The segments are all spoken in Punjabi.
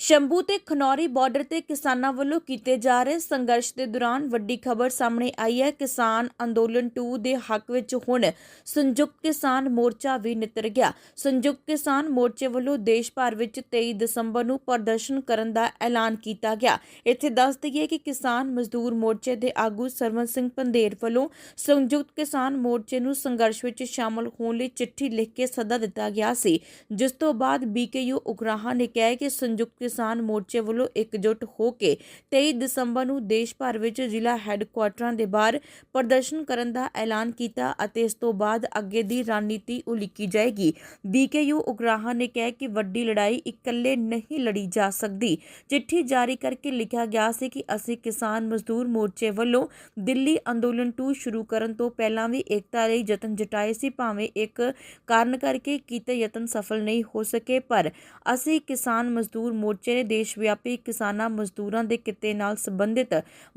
ਸ਼ੰਭੂ ਤੇ ਖਨੌਰੀ ਬਾਰਡਰ ਤੇ ਕਿਸਾਨਾਂ ਵੱਲੋਂ ਕੀਤੇ ਜਾ ਰਹੇ ਸੰਘਰਸ਼ ਦੇ ਦੌਰਾਨ ਵੱਡੀ ਖਬਰ ਸਾਹਮਣੇ ਆਈ ਹੈ। ਕਿਸਾਨ ਅੰਦੋਲਨ 2 ਦੇ ਹੱਕ ਵਿੱਚ ਹੁਣ ਸੰਯੁਕਤ ਕਿਸਾਨ ਮੋਰਚਾ ਵੀ ਨਿੱਤਰ ਗਿਆ। ਸੰਯੁਕਤ ਕਿਸਾਨ ਮੋਰਚੇ ਵੱਲੋਂ ਦੇਸ਼ ਭਰ ਵਿੱਚ 23 ਦਸੰਬਰ ਨੂੰ ਪ੍ਰਦਰਸ਼ਨ ਕਰਨ ਦਾ ਐਲਾਨ ਕੀਤਾ ਗਿਆ। ਇੱਥੇ ਦੱਸ ਦਈਏ ਕਿ ਕਿਸਾਨ ਮਜ਼ਦੂਰ ਮੋਰਚੇ ਦੇ ਆਗੂ ਸਰਵਨ ਸਿੰਘ ਪੰਧੇਰ ਵੱਲੋਂ ਸੰਯੁਕਤ ਕਿਸਾਨ ਮੋਰਚੇ ਨੂੰ ਸੰਘਰਸ਼ ਵਿੱਚ ਸ਼ਾਮਲ ਹੋਣ ਲਈ ਚਿੱਠੀ ਲਿਖ ਕੇ ਸੱਦਾ ਦਿੱਤਾ ਗਿਆ ਸੀ। ਜਿਸ ਤੋਂ ਬਾਅਦ ਬੀਕੇਯੂ ਉਗਰਾਹਾਂ ਨੇ ਕਿਹਾ ਕਿ ਸੰਯੁਕਤ ਕਿਸਾਨ ਮੋਰਚੇ ਵੱਲੋਂ ਇਕਜੁੱਟ ਹੋ ਕੇ 23 ਦਸੰਬਰ ਨੂੰ ਦੇਸ਼ ਭਰ ਵਿੱਚ ਜ਼ਿਲ੍ਹਾ ਹੈੱਡਕੁਆਟਰਾਂ ਦੇ ਬਾਹਰ ਪ੍ਰਦਰਸ਼ਨ ਕਰਨ ਦਾ ਐਲਾਨ ਕੀਤਾ ਅਤੇ ਇਸ ਤੋਂ ਬਾਅਦ ਅੱਗੇ ਦੀ ਰਣਨੀਤੀ ਉਲੀਕੀ ਜਾਏਗੀ। ਬੀਕੇਯੂ ਉਗਰਾਹਾਂ ਨੇ ਕਿਹਾ ਕਿ ਵੱਡੀ ਲੜਾਈ ਇਕੱਲੇ ਨਹੀਂ ਲੜੀ ਜਾ ਸਕਦੀ। ਚਿੱਠੀ ਜਾਰੀ ਕਰਕੇ ਲਿਖਿਆ ਗਿਆ ਸੀ ਕਿ ਅਸੀਂ ਕਿਸਾਨ ਮਜ਼ਦੂਰ ਮੋਰਚੇ ਵੱਲੋਂ ਦਿੱਲੀ ਅੰਦੋਲਨ 2 ਸ਼ੁਰੂ ਕਰਨ ਤੋਂ ਪਹਿਲਾਂ ਵੀ ਏਕਤਾ ਲਈ ਯਤਨ ਜਟਾਏ ਸੀ, ਭਾਵੇਂ ਇੱਕ ਕਾਰਨ ਕਰਕੇ ਕੀਤੇ ਯਤਨ ਸਫਲ ਨਹੀਂ ਹੋ ਸਕੇ, ਪਰ ਅਸੀਂ ਕਿਸਾਨ ਮਜ਼ਦੂਰ ਮੋਰਚੇ ਨੇ ਦੇਸ਼ ਵਿਆਪੀ ਕਿਸਾਨਾਂ ਮਜ਼ਦੂਰਾਂ ਦੇ ਕਿੱਤੇ ਨਾਲ ਸੰਬੰਧਿਤ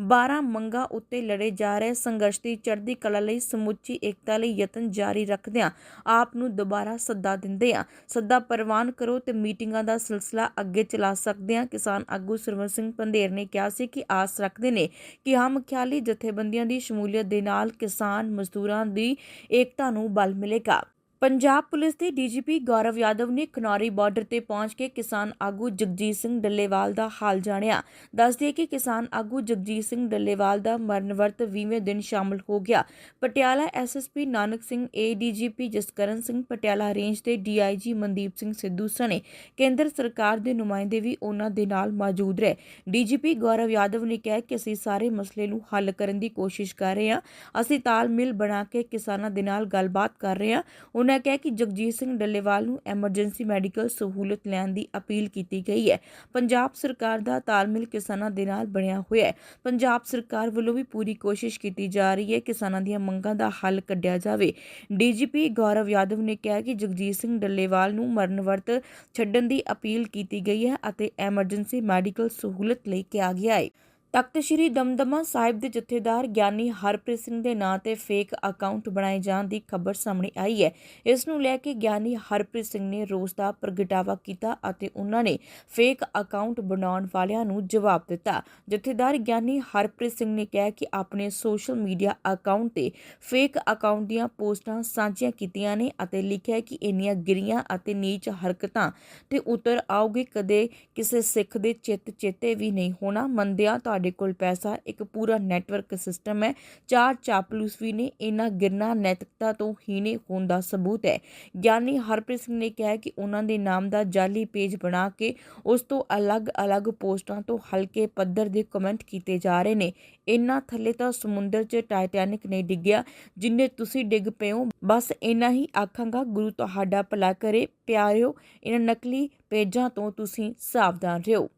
12 ਮੰਗਾਂ ਉੱਤੇ ਲੜੇ ਜਾ ਰਹੇ ਸੰਘਰਸ਼ ਦੀ ਚੜ੍ਹਦੀ ਕਲਾ ਲਈ ਸਮੁੱਚੀ ਏਕਤਾ ਲਈ ਯਤਨ ਜਾਰੀ ਰੱਖਦਿਆਂ ਆਪ ਨੂੰ ਦੁਬਾਰਾ ਸੱਦਾ ਦਿੰਦੇ ਆ ਸੱਦਾ ਪ੍ਰਵਾਨ ਕਰੋ ਤੇ ਮੀਟਿੰਗਾਂ ਦਾ ਸਿਲਸਿਲਾ ਅੱਗੇ ਚਲਾ ਸਕਦੇ ਆ ਕਿਸਾਨ ਆਗੂ ਸਰਵਨ ਸਿੰਘ ਪੰਧੇਰ ਨੇ ਕਿਹਾ ਸੀ ਕਿ ਆਸ ਰੱਖਦੇ ਨੇ ਕਿ ਹਮ ਖਿਆਲੀ ਜਥੇਬੰਦੀਆਂ ਦੀ ਸ਼ਮੂਲੀਅਤ ਦੇ ਨਾਲ ਕਿਸਾਨ ਮਜ਼ਦੂਰਾਂ ਦੀ ਏਕਤਾ ਨੂੰ ਬਲ ਮਿਲੇਗਾ। ਪੰਜਾਬ ਪੁਲਿਸ ਦੇ ਡੀਜੀਪੀ ਗੌਰਵ ਯਾਦਵ ਨੇ ਖਨੌਰੀ ਬਾਰਡਰ ਤੇ ਪਹੁੰਚ ਕੇ ਕਿਸਾਨ ਆਗੂ ਜਗਜੀਤ ਸਿੰਘ ਡੱਲੇਵਾਲ ਦਾ ਹਾਲ ਜਾਣਿਆ। ਦੱਸਦੇ ਕਿ ਕਿਸਾਨ ਆਗੂ ਜਗਜੀਤ ਸਿੰਘ ਡੱਲੇਵਾਲ ਦਾ ਮਰਨ ਵਰਤ 20ਵੇਂ ਦਿਨ ਸ਼ਾਮਲ ਹੋ ਗਿਆ। Patiala SSP Nanak Singh ADGP Jaskaran Singh, Patiala range ਦੇ ਡੀਆਈਜੀ ਮਨਦੀਪ ਸਿੰਘ ਸਿੱਧੂ ਸਣੇ, ਕੇਂਦਰ ਸਰਕਾਰ ਦੇ ਨੁਮਾਇੰਦੇ ਵੀ ਉਹਨਾਂ ਦੇ ਨਾਲ ਮੌਜੂਦ ਰਹੇ। ਡੀਜੀਪੀ ਗੌਰਵ ਯਾਦਵ ਨੇ ਕਿਹਾ ਕਿ ਅਸੀਂ ਸਾਰੇ ਮਸਲੇ ਨੂੰ ਹੱਲ ਕਰਨ ਦੀ ਕੋਸ਼ਿਸ਼ ਕਰ ਰਹੇ ਹਾਂ। ਅਸੀਂ ਤਾਲਮੇਲ ਬਣਾ ਕੇ ਕਿਸਾਨਾਂ ਦੇ ਨਾਲ ਗੱਲਬਾਤ ਕਰ ਰਹੇ ਹਾਂ। ਉਨ੍ਹਾਂ ਕਿਹਾ ਕਿ ਜਗਜੀਤ ਸਿੰਘ ਡੱਲੇਵਾਲ ਨੂੰ ਐਮਰਜੈਂਸੀ ਮੈਡੀਕਲ ਸਹੂਲਤ ਲੈਣ ਦੀ ਅਪੀਲ ਕੀਤੀ ਗਈ ਹੈ। ਪੰਜਾਬ ਸਰਕਾਰ ਦਾ ਤਾਲਮੇਲ ਕਿਸਾਨਾਂ ਦੇ ਨਾਲ ਬਣਿਆ ਹੋਇਆ ਹੈ। ਪੰਜਾਬ ਸਰਕਾਰ ਵੱਲੋਂ ਵੀ ਪੂਰੀ ਕੋਸ਼ਿਸ਼ ਕੀਤੀ ਜਾ ਰਹੀ ਹੈ ਕਿਸਾਨਾਂ ਦੀਆਂ ਮੰਗਾਂ ਦਾ ਹੱਲ ਕੱਢਿਆ ਜਾਵੇ। ਡੀਜੀਪੀ ਗੌਰਵ ਯਾਦਵ ਨੇ ਕਿਹਾ ਕਿ ਜਗਜੀਤ ਸਿੰਘ ਡੱਲੇਵਾਲ ਨੂੰ ਮਰਨ ਵਰਤ ਛੱਡਣ ਦੀ ਅਪੀਲ ਕੀਤੀ ਗਈ ਹੈ ਅਤੇ ਐਮਰਜੈਂਸੀ ਮੈਡੀਕਲ ਸਹੂਲਤ ਲਈ ਕਿਹਾ ਗਿਆ ਹੈ। ਤਖਤ ਸ੍ਰੀ ਦਮਦਮਾ ਸਾਹਿਬ ਦੇ ਜਥੇਦਾਰ ਗਿਆਨੀ ਹਰਪ੍ਰੀਤ ਸਿੰਘ ਦੇ ਨਾਂ ਤੇ ਫੇਕ ਅਕਾਊਂਟ ਬਣਾਏ ਜਾਣ ਦੀ ਖਬਰ ਸਾਹਮਣੇ ਆਈ ਹੈ। ਇਸ ਨੂੰ ਲੈ ਕੇ ਗਿਆਨੀ ਹਰਪ੍ਰੀਤ ਸਿੰਘ ਨੇ ਰੋਸ ਦਾ ਪ੍ਰਗਟਾਵਾ ਕੀਤਾ ਅਤੇ ਉਹਨਾਂ ਨੇ ਫੇਕ ਅਕਾਊਂਟ ਬਣਾਉਣ ਵਾਲਿਆਂ ਨੂੰ ਜਵਾਬ ਦਿੱਤਾ। ਜਥੇਦਾਰ ਗਿਆਨੀ ਹਰਪ੍ਰੀਤ ਸਿੰਘ ਨੇ ਕਿਹਾ ਕਿ ਆਪਣੇ ਸੋਸ਼ਲ ਮੀਡੀਆ ਅਕਾਊਂਟ ਤੇ ਫੇਕ ਅਕਾਊਂਟ ਦੀਆਂ ਪੋਸਟਾਂ ਸਾਂਝੀਆਂ ਕੀਤੀਆਂ ਨੇ ਅਤੇ ਲਿਖਿਆ ਕਿ ਇੰਨੀਆਂ ਗਿਰੀਆਂ ਅਤੇ ਨੀਚ ਹਰਕਤਾਂ ਤੇ ਉਤਰ ਆਉਗੇ ਕਦੇ ਕਿਸੇ ਸਿੱਖ ਦੇ ਚਿੱਤ ਚੇਤੇ ਵੀ ਨਹੀਂ ਹੋਣਾ। ਮੰਨਦਿਆਂ ਤੁਹਾਡੇ ਕੋਲ ਪੈਸਾ, ਇੱਕ ਪੂਰਾ ਨੈਟਵਰਕ ਸਿਸਟਮ ਹੈ। ਚਾਰ ਚਾਪਲੂਸ ਵੀ ਨੇ, ਇਹਨਾਂ ਗਿਰਨਾ ਨੈਤਿਕਤਾ ਤੋਂ ਹੀਣੇ ਹੋਣ ਦਾ ਸਬੂਤ ਹੈ। ਗਿਆਨੀ ਹਰਪ੍ਰੀਤ ਸਿੰਘ ਨੇ ਕਿਹਾ ਕਿ ਉਹਨਾਂ ਦੇ ਨਾਮ ਦਾ ਜਾਲੀ ਪੇਜ ਬਣਾ ਕੇ ਉਸ ਤੋਂ ਅਲੱਗ-ਅਲੱਗ ਪੋਸਟਾਂ ਤੋਂ ਹਲਕੇ ਪੱਧਰ ਦੇ ਕਮੈਂਟ ਕੀਤੇ ਜਾ ਰਹੇ ਨੇ। ਇੰਨਾ ਥੱਲੇ ਤਾਂ ਸਮੁੰਦਰ 'ਚ ਟਾਈਟੈਨਿਕ ਨੇ ਡਿੱਗਿਆ, ਜਿੰਨੇ ਤੁਸੀਂ ਡਿੱਗ ਪਏ ਹੋ, ਬਸ ਇੰਨਾ ਹੀ ਆਖਾਂਗਾ, ਗੁਰੂ ਤੁਹਾਡਾ ਭਲਾ ਕਰੇ, ਪਿਆਰਿਓ, ਇਹਨਾਂ ਨਕਲੀ ਪੇਜਾਂ ਤੋਂ ਤੁਸੀਂ ਸਾਵਧਾਨ ਰਹੋ।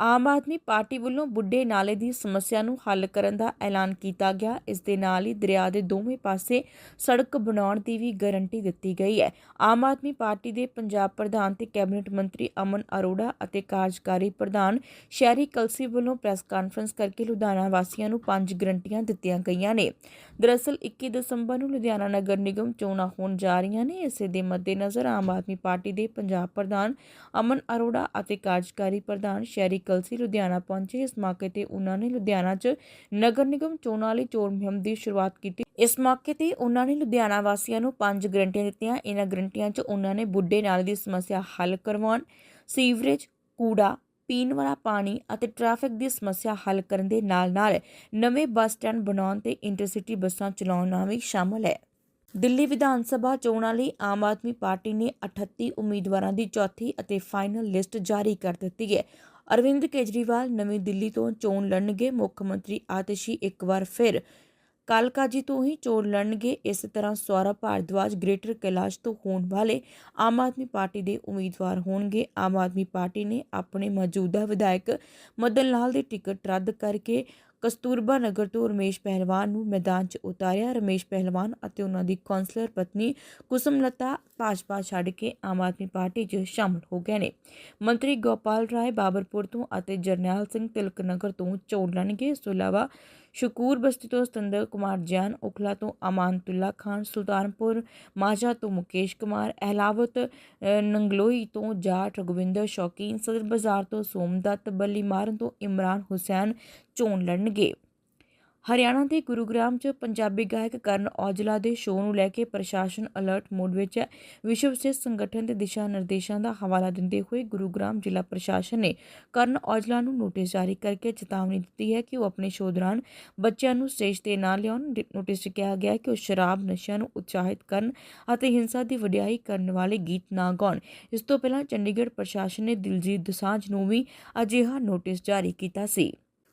ਆਮ ਆਦਮੀ ਪਾਰਟੀ ਵੱਲੋਂ ਬੁੱਢੇ ਨਾਲੇ ਦੀ ਸਮੱਸਿਆ ਨੂੰ ਹੱਲ ਕਰਨ ਦਾ ਐਲਾਨ ਕੀਤਾ ਗਿਆ। ਇਸ ਦੇ ਨਾਲ ਹੀ ਦਰਿਆ ਦੇ ਦੋਵੇਂ ਪਾਸੇ ਸੜਕ ਬਣਾਉਣ ਦੀ ਵੀ ਗਾਰੰਟੀ ਦਿੱਤੀ ਗਈ ਹੈ। ਆਮ ਆਦਮੀ ਪਾਰਟੀ ਦੇ ਪੰਜਾਬ ਪ੍ਰਧਾਨ ਤੇ ਕੈਬਨਿਟ ਮੰਤਰੀ ਅਮਨ ਅਰੋੜਾ ਅਤੇ ਕਾਰਜਕਾਰੀ ਪ੍ਰਧਾਨ ਸ਼ਹਿਰੀ ਕਲਸੀ ਵੱਲੋਂ ਪ੍ਰੈਸ ਕਾਨਫਰੰਸ ਕਰਕੇ ਲੁਧਿਆਣਾ ਵਾਸੀਆਂ ਨੂੰ ਪੰਜ ਗਰੰਟੀਆਂ ਦਿੱਤੀਆਂ ਗਈਆਂ ਨੇ। ਦਰਅਸਲ 21 ਦਸੰਬਰ ਨੂੰ ਲੁਧਿਆਣਾ ਨਗਰ ਨਿਗਮ ਚੋਣਾਂ ਹੋਣ ਜਾ ਰਹੀਆਂ ਨੇ। ਇਸੇ ਦੇ ਮੱਦੇਨਜ਼ਰ ਆਮ ਆਦਮੀ ਪਾਰਟੀ ਦੇ ਪੰਜਾਬ ਪ੍ਰਧਾਨ ਅਮਨ ਅਰੋੜਾ ਅਤੇ ਕਾਰਜਕਾਰੀ ਪ੍ਰਧਾਨ ਸ਼ਹਿਰੀ ਕਲਸੀ ਲੁਧਿਆਣਾ ਪਹੁੰਚੇ। ਇਸ ਮੌਕੇ ਤੇ ਉਹਨਾਂ ਨੇ ਲੁਧਿਆਣਾ 'ਚ ਨਗਰ ਨਿਗਮ ਚੋਣਾਂ ਲਈ ਚੋਣ ਮੁਹਿੰਮ ਦੀ ਸ਼ੁਰੂਆਤ ਕੀਤੀ। ਇਸ ਮੌਕੇ ਤੇ ਉਹਨਾਂ ਨੇ ਲੁਧਿਆਣਾ ਵਾਸੀਆਂ ਨੂੰ ਪੰਜ ਗਰੰਟੀਆਂ ਦਿੱਤੀਆਂ। ਇਹਨਾਂ ਗਰੰਟੀਆਂ 'ਚ ਉਹਨਾਂ ਨੇ ਬੁੱਢੇ ਨਾਲੇ ਦੀ ਸਮੱਸਿਆ ਹੱਲ ਕਰਵਾਉਣ, ਸੀਵਰੇਜ, ਕੂੜਾ, ਪੀਣ ਵਾਲਾ ਪਾਣੀ ਅਤੇ ਟ੍ਰੈਫਿਕ ਦੀ ਸਮੱਸਿਆ ਹੱਲ ਕਰਨ ਦੇ ਨਾਲ-ਨਾਲ ਨਵੇਂ ਬੱਸ ਸਟੈਂਡ ਬਣਾਉਣ ਤੇ ਇੰਟਰਸਿਟੀ ਬੱਸਾਂ ਚਲਾਉਣਾ ਵੀ ਸ਼ਾਮਲ ਹੈ। ਦਿੱਲੀ ਵਿਧਾਨ ਸਭਾ ਚੋਣਾਂ ਲਈ ਆਮ ਆਦਮੀ ਪਾਰਟੀ ਨੇ 38 ਉਮੀਦਵਾਰਾਂ ਦੀ ਚੌਥੀ ਅਤੇ ਫਾਈਨਲ ਲਿਸਟ ਜਾਰੀ ਕਰ ਦਿੱਤੀ ਹੈ। ਅਰਵਿੰਦ ਕੇਜਰੀਵਾਲ ਨਵੀਂ ਦਿੱਲੀ ਤੋਂ ਚੋਣ ਲੜਨਗੇ, ਮੁੱਖ ਮੰਤਰੀ ਆਤਿਸ਼ੀ ਇੱਕ ਵਾਰ ਫਿਰ। ਕਾਲਕਾਜੀ ਤੋਂ ਹੀ ਚੋਣ ਲੜਨਗੇ, ਇਸ ਤਰ੍ਹਾਂ ਸੌਰਵ ਭਾਰਦਵਾਜ ਗ੍ਰੇਟਰ ਕੈਲਾਸ਼ ਤੋਂ ਹੋਣ ਵਾਲੇ ਆਮ ਆਦਮੀ ਪਾਰਟੀ ਦੇ ਉਮੀਦਵਾਰ ਹੋਣਗੇ। ਆਮ ਆਦਮੀ ਪਾਰਟੀ ਨੇ ਆਪਣੇ ਮੌਜੂਦਾ ਵਿਧਾਇਕ ਮਦਨ ਲਾਲ ਦੀ ਟਿਕਟ ਰੱਦ ਕਰਕੇ ਕਸਤੂਰਬਾ ਨਗਰ ਤੋਂ ਰਮੇਸ਼ ਪਹਿਲਵਾਨ ਨੂੰ ਮੈਦਾਨ 'ਚ ਉਤਾਰਿਆ। ਰਮੇਸ਼ ਪਹਿਲਵਾਨ ਅਤੇ ਉਹਨਾਂ ਦੀ ਕੌਂਸਲਰ ਪਤਨੀ ਕੁਸਮਲਤਾ ਭਾਜਪਾ ਛੱਡ ਕੇ ਆਮ ਆਦਮੀ ਪਾਰਟੀ 'ਚ ਸ਼ਾਮਲ ਹੋ ਗਏ ਨੇ। ਮੰਤਰੀ ਗੋਪਾਲ ਰਾਏ ਬਾਬਰਪੁਰ ਤੋਂ ਅਤੇ ਜਰਨੈਲ ਸਿੰਘ ਤਿਲਕ ਨਗਰ ਤੋਂ ਚੋਣ ਲੜਨਗੇ। ਇਸ ਤੋਂ ਇਲਾਵਾ ਸ਼ਕੂਰ ਬਸਤੀ ਤੋਂ ਸਤਿੰਦਰ ਕੁਮਾਰ ਜੈਨ, ਉਖਲਾ ਤੋਂ ਅਮਾਨਤੁੱਲਾ ਖਾਨ, ਸੁਲਤਾਨਪੁਰ ਮਾਝਾ ਤੋਂ ਮੁਕੇਸ਼ ਕੁਮਾਰ, ਅਹਿਲਾਵਤ ਨੰਗਲੋਈ ਤੋਂ ਜਾਟ ਰਘੁਵਿੰਦਰ ਸ਼ੌਕੀਨ, ਸਦਰ ਬਾਜ਼ਾਰ ਤੋਂ ਸੋਮਦੱਤ ਬੱਲੀ ਮਾਰਨ ਤੋਂ ਇਮਰਾਨ ਹੁਸੈਨ ਚੋਣ ਲੜਨਗੇ। ਹਰਿਆਣਾ ਦੇ ਗੁਰੂਗ੍ਰਾਮ 'ਚ ਪੰਜਾਬੀ ਗਾਇਕ ਕਰਨ ਔਜਲਾ ਦੇ ਸ਼ੋਅ ਨੂੰ ਲੈ ਕੇ ਪ੍ਰਸ਼ਾਸਨ ਅਲਰਟ ਮੋਡ ਵਿੱਚ ਹੈ। ਵਿਸ਼ਵ ਸਿਹਤ ਸੰਗਠਨ ਦੇ ਦਿਸ਼ਾ ਨਿਰਦੇਸ਼ਾਂ ਦਾ ਹਵਾਲਾ ਦਿੰਦੇ ਹੋਏ ਗੁਰੂਗ੍ਰਾਮ ਜ਼ਿਲ੍ਹਾ ਪ੍ਰਸ਼ਾਸਨ ਨੇ ਕਰਨ ਔਜਲਾ ਨੂੰ ਨੋਟਿਸ ਜਾਰੀ ਕਰਕੇ ਚੇਤਾਵਨੀ ਦਿੱਤੀ ਹੈ ਕਿ ਉਹ ਆਪਣੇ ਸ਼ੋਅ ਦੌਰਾਨ ਬੱਚਿਆਂ ਨੂੰ ਸਟੇਜ ਤੇ ਨਾ ਲਿਆਉਣ ਨੋਟਿਸ 'ਚ ਕਿਹਾ ਗਿਆ ਕਿ ਉਹ ਸ਼ਰਾਬ ਨਸ਼ਿਆਂ ਨੂੰ ਉਤਸ਼ਾਹਿਤ ਕਰਨ ਅਤੇ ਹਿੰਸਾ ਦੀ ਵਡਿਆਈ ਕਰਨ ਵਾਲੇ ਗੀਤ ਨਾ ਗਾਉਣ। ਇਸ ਤੋਂ ਪਹਿਲਾਂ ਚੰਡੀਗੜ੍ਹ ਪ੍ਰਸ਼ਾਸਨ ਨੇ ਦਿਲਜੀਤ ਦੋਸਾਂਝ ਨੂੰ ਵੀ ਅਜਿਹਾ ਨੋਟਿਸ ਜਾਰੀ ਕੀਤਾ ਸੀ।